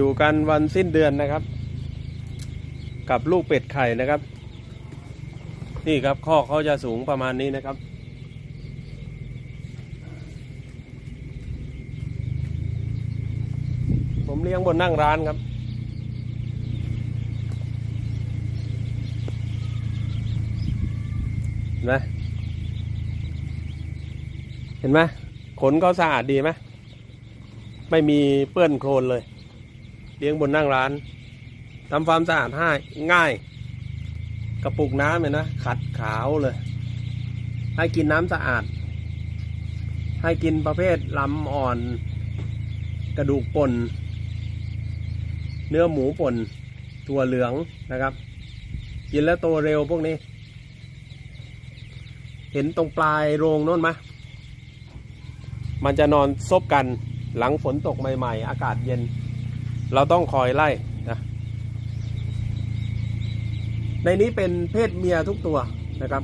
อยู่กันวันสิ้นเดือนนะครับ กับลูกเป็ดไข่นะครับ นี่ครับข้อเขาจะสูงประมาณนี้นะครับ ผมเลี้ยงบนนั่งร้านครับเห็นไหมเห็นไหมขนเขาสะอาดดีไหมไม่มีเปื้อนโคลนเลย เลี้ยงบนนั่งร้านทำความสะอาดให้ง่าย กระปุกน้ำเห็นนะ ขัดขาวเลย ให้กินน้ำสะอาด ให้กินประเภทลำอ่อน กระดูกป่นเนื้อหมูป่นถั่วเหลืองนะครับ กินแล้วโตเร็วพวกนี้ เห็นตรงปลายโรงโน้นไหมมันจะนอนซบกันหลังฝนตกใหม่ ๆ อากาศเย็น เราต้องคอยไล่นะในนี้เป็นเพศเมียทุกตัวนะครับ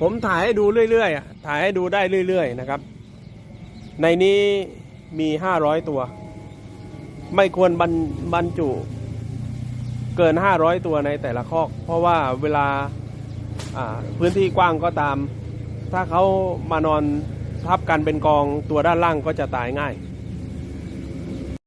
ผมถ่ายให้ดูเรื่อยๆถ่ายให้ดูได้เรื่อย ๆ นะครับ ในนี้มีห้าร้อยตัว ไม่ควรบรรบรรจุเกินห้าร้อยตัวในแต่ละคอก เพราะว่าเวลาพื้นที่กว้างก็ตาม ถ้าเขามานอนทับกันเป็นกองตัวด้านล่างก็จะตายง่าย